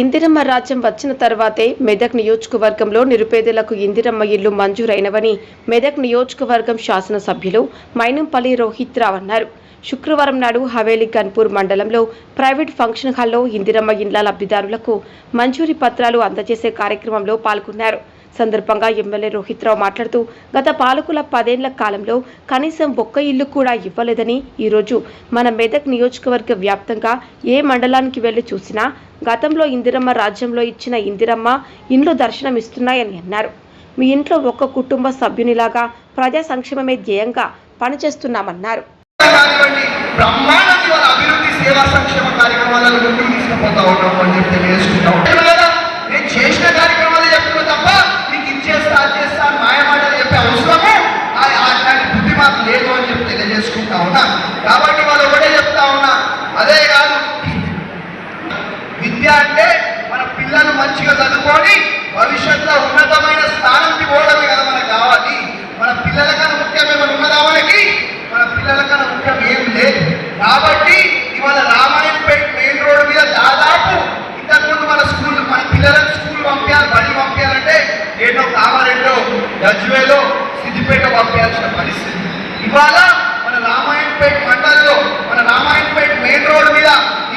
ఇందిరమ్మ రాజ్యం వచ్చిన తర్వాతే మెదక్ నియోజకవర్గంలో నిరుపేదలకు ఇందిరమ్మ ఇల్లు మంజూరైనవని మెదక్ నియోజకవర్గం శాసనసభ్యులు మైనంపల్లి రోహిత్ రావ్ అన్నారు. శుక్రవారం నాడు హవేలీ గన్పూర్ మండలంలో ప్రైవేట్ ఫంక్షన్ హాల్లో ఇందిరమ్మ ఇండ్ల లబ్ధిదారులకు మంజూరీ పత్రాలు అందజేసే కార్యక్రమంలో పాల్గొన్నారు. సందర్భంగా ఎమ్మెల్యే రోహిత్ రావు మాట్లాడుతూ గత పాలకుల పదేళ్ళ కాలంలో కనీసం ఒక్క ఇల్లు కూడా ఇవ్వలేదని ఈరోజు మన మెదక్ నియోజకవర్గ వ్యాప్తంగా ఏ మండలానికి వెళ్ళి చూసినా గతంలో ఇందిరమ్మ రాజ్యంలో ఇచ్చిన ఇందిరమ్మ ఇండ్లు దర్శనమిస్తున్నాయని అన్నారు. మీ ఇంట్లో ఒక్క కుటుంబ సభ్యునిలాగా ప్రజా సంక్షేమమే ధ్యేయంగా పనిచేస్తున్నామన్నారు. బ్రహ్మాండంగా అభివృద్ధి సేవా సంక్షేమ కార్యక్రమాలను ముందుకు తీసుకుపోతా ఉన్నాం అని చెప్పి తెలియజేసుకుంటాం లేదు తెలియజేసుకుంటా ఉన్నా. కాబట్టి వాళ్ళు ఒకటే చెప్తా ఉన్నా. అదే కాదు విద్య అంటే మన పిల్లలు మంచిగా చదువుకొని భవిష్యత్తులో ఉన్నతమైన స్థానంకి పోవడమే కదా మనకు కావాలి. మన పిల్లల కన్నా ముఖ్యం ఏమైనా ఉన్నదా మనకి మన పిల్లల కన్నా ముఖ్యం ఏం లేదు. కాబట్టి ఇవాళ రామాయణపేట మెయిన్ రోడ్ మీద దాదాపు ఇంతకుముందు మన స్కూల్ మన పిల్లలను స్కూల్ పంపించాలి బడి పంపించాలంటే ఏటో కామారెడ్డో గజ్వేలో సిద్దిపేట పంపించాల్సిన పరిస్థితి. ఇవాళ మన రామాయణపేట మండలంలో మన రామాయణపేట మెయిన్ రోడ్ మీద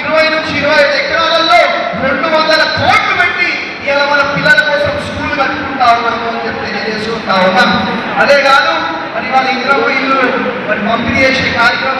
ఇరవై నుంచి ఇరవై ఐదు ఎకరాలలో రెండు వందల కోట్లు పెట్టి ఇలా మన పిల్లల కోసం స్కూల్ కట్టుకుంటా ఉన్నాము అని చెప్పి తెలియజేసుకుంటా ఉన్నాం. అదే కాదు మరి వాళ్ళ ఇంద్రమ్మ ఇల్లు మరి పంపిణీ చేసే కార్యక్రమం